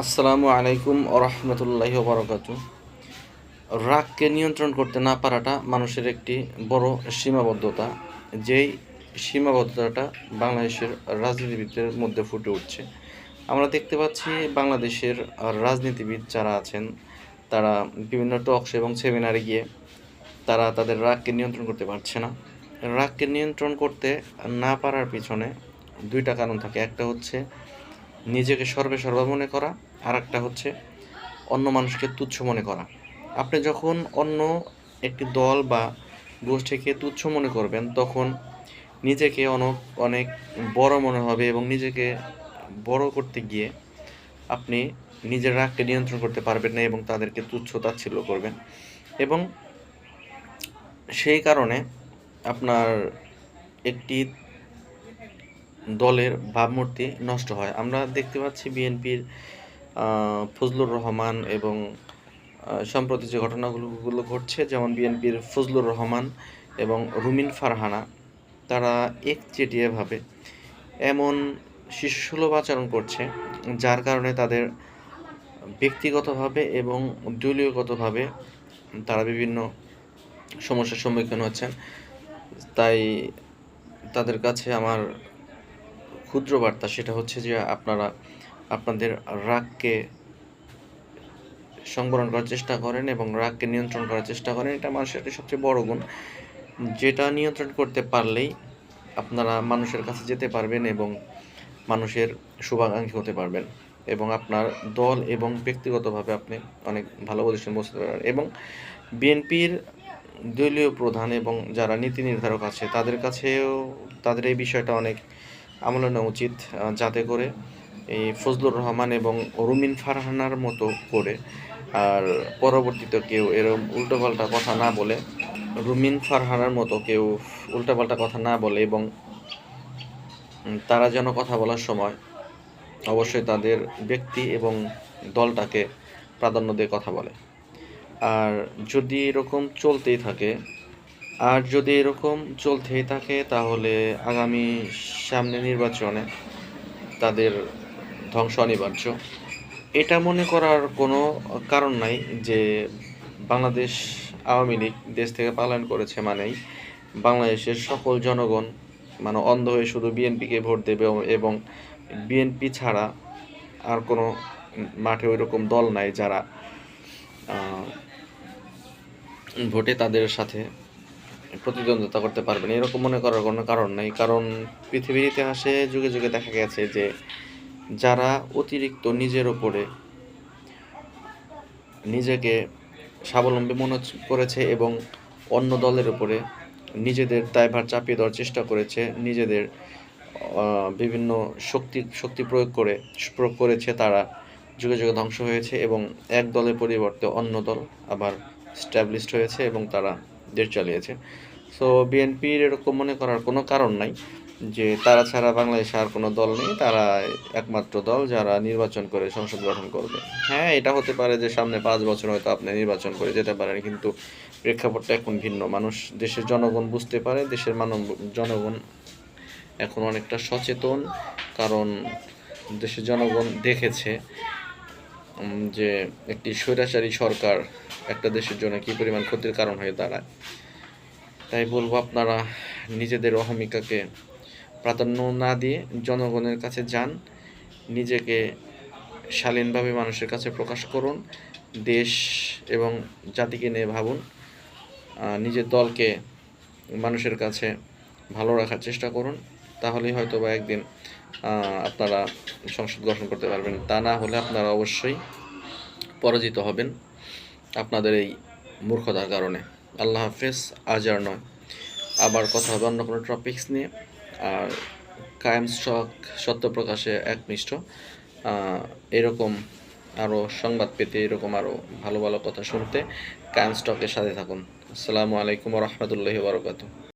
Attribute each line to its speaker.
Speaker 1: আসসালামু আলাইকুম ওরহমতুল্লাহি বরকাত রাগকে নিয়ন্ত্রণ করতে না পারাটা মানুষের একটি বড় সীমাবদ্ধতা, যেই সীমাবদ্ধতাটা বাংলাদেশের রাজনীতিবিদদের মধ্যে ফুটে উঠছে। আমরা দেখতে পাচ্ছি বাংলাদেশের রাজনীতিবিদ যারা আছেন, তারা বিভিন্ন টকস এবং সেমিনারে গিয়ে তারা তাদের রাগকে নিয়ন্ত্রণ করতে পারছে না। রাগকে নিয়ন্ত্রণ করতে না পারার পিছনে দুইটা কারণ থাকে। একটা হচ্ছে নিজেকে সর্বে সর্বা মনে করা আর একটা হচ্ছে অন্য মানুষকে তুচ্ছ মনে করা। আপনি যখন অন্য একটি দল বা গোষ্ঠীকে তুচ্ছ মনে করবেন, তখন নিজেকে অনেক অনেক বড় মনে হবে এবং নিজেকে বড় করতে গিয়ে আপনি নিজের রাগকে নিয়ন্ত্রণ করতে পারবেন না এবং তাদেরকে তুচ্ছ তাচ্ছিল্য করবেন। এবং সেই কারণে আপনার একটি দলের ভাবমূর্তি নষ্ট হয়। আমরা দেখতে পাচ্ছি বিএনপির ফজলুর রহমান এবং সম্প্রতি যে ঘটনাগুলোগুলো ঘটছে, যেমন বিএনপির ফজলুর রহমান এবং রুমিন ফারহানা, তারা একচেটিয়াভাবে এমন শিশুসুলভ আচরণ করছে, যার কারণে তাদের ব্যক্তিগতভাবে এবং দলীয়গতভাবে তারা বিভিন্ন সমস্যার সম্মুখীন হচ্ছেন। তাই তাদের কাছে আমার ক্ষুদ্র বার্তা সেটা হচ্ছে যে আপনারা আপনাদের রাগকে সংবরণ করার চেষ্টা করেন এবং রাগকে নিয়ন্ত্রণ করার চেষ্টা করেন। এটা মানুষের একটা সবচেয়ে বড় গুণ। যেটা নিয়ন্ত্রণ করতে পারলেই আপনারা মানুষের কাছে যেতে পারবেন এবং মানুষের শুভাকাঙ্ক্ষী হতে পারবেন এবং আপনার দল এবং ব্যক্তিগতভাবে আপনি অনেক ভালো পজিশন বসতে পারবেন। এবং বিএনপির দলীয় প্রধান এবং যারা নীতি নির্ধারক আছে, তাদের কাছেও তাদের এই বিষয়টা অনেক আমলে নেওয়া উচিত যাতে করে এই ফজলুর রহমান এবং রুমিন ফারহানার মতো করে, আর পরবর্তীতে কেউ এরকম উল্টোপাল্টা কথা না বলে, রুমিন ফারহানার মতো কেউ উল্টোপাল্টা কথা না বলে এবং তারা যেন কথা বলার সময় অবশ্যই তাদের ব্যক্তি এবং দলটাকে প্রাধান্য দিয়ে কথা বলে। আর যদি এরকম চলতেই থাকে আর যদি এরকম চলতেই থাকে, তাহলে আগামী সামনে নির্বাচনে তাদের ধ্বংস অনিবার্য। এটা মনে করার কোনো কারণ নাই যে বাংলাদেশ আওয়ামী লীগ দেশ থেকে পালন করেছে মানেই বাংলাদেশের সকল জনগণ মানে অন্ধ হয়ে শুধু বিএনপিকে ভোট দেবে এবং বিএনপি ছাড়া আর কোনো মাঠে ওই রকম দল নাই যারা ভোটে তাদের সাথে প্রতিদ্বন্দ্বিতা করতে পারবেন, এরকম মনে করার কোনো কারণ নেই। কারণ পৃথিবীর ইতিহাসে যুগে যুগে দেখা গেছে যে যারা অতিরিক্ত নিজের ওপরে নিজেকে স্বাবলম্বী মনে করেছে এবং অন্য দলের উপরে নিজেদের দায়ভার চাপিয়ে দেওয়ার চেষ্টা করেছে, নিজেদের বিভিন্ন শক্তি শক্তি প্রয়োগ করে, প্রয়োগ করেছে তারা যুগে যুগে ধ্বংস হয়েছে এবং এক দলের পরিবর্তে অন্য দল আবার স্ট্যাবলিশড হয়েছে এবং তারা দেশ চালিয়েছে। সো বিএনপির এরকম মনে করার কোনো কারণ নাই যে তারা ছাড়া বাংলাদেশে আর কোনো দল নেই, তারা একমাত্র দল যারা নির্বাচন করে সংসদ গঠন করবে। হ্যাঁ এটা হতে পারে যে সামনে পাঁচ বছর হয়তো আপনি নির্বাচন করে যেতে পারেন, কিন্তু প্রেক্ষাপটটা এখন ভিন্ন। মানুষ, দেশের জনগণ বুঝতে পারে, দেশের মানব জনগণ এখন অনেকটা সচেতন, কারণ দেশের জনগণ দেখেছে যে একটি স্বৈরাচারী সরকার একটা দেশের জন্য কী পরিমাণ ক্ষতির কারণ হয়ে দাঁড়ায়। তাই বলব আপনারা নিজেদের অহমিকাকে প্রাধান্য না দিয়ে জনগণের কাছে যান, নিজেকে শালীনভাবে মানুষের কাছে প্রকাশ করুন, দেশ এবং জাতিকে নিয়ে ভাবুন নিজের দলকে মানুষের কাছে ভালো রাখার চেষ্টা করুন, তাহলেই হয়তো বা একদিন আপনারা সংসদ গঠন করতে পারবেন। তা না হলে আপনারা অবশ্যই পরাজিত হবেন। আপনাদের এই মূর্খতার কারণে। আল্লাহ হাফেজ, আজ আর নয়। আবার কথা হবে অন্য কোনো টপিক্স নিয়ে। আর কায়েম শখ, সত্য প্রকাশে একনিষ্ঠ। এরকম আরও সংবাদ পেতে, এরকম আরও ভালো ভালো কথা শুনতে কায়েম স্টকের সাথে থাকুন। আসসালামু আলাইকুম রহমতুল্লাহি বারকাতু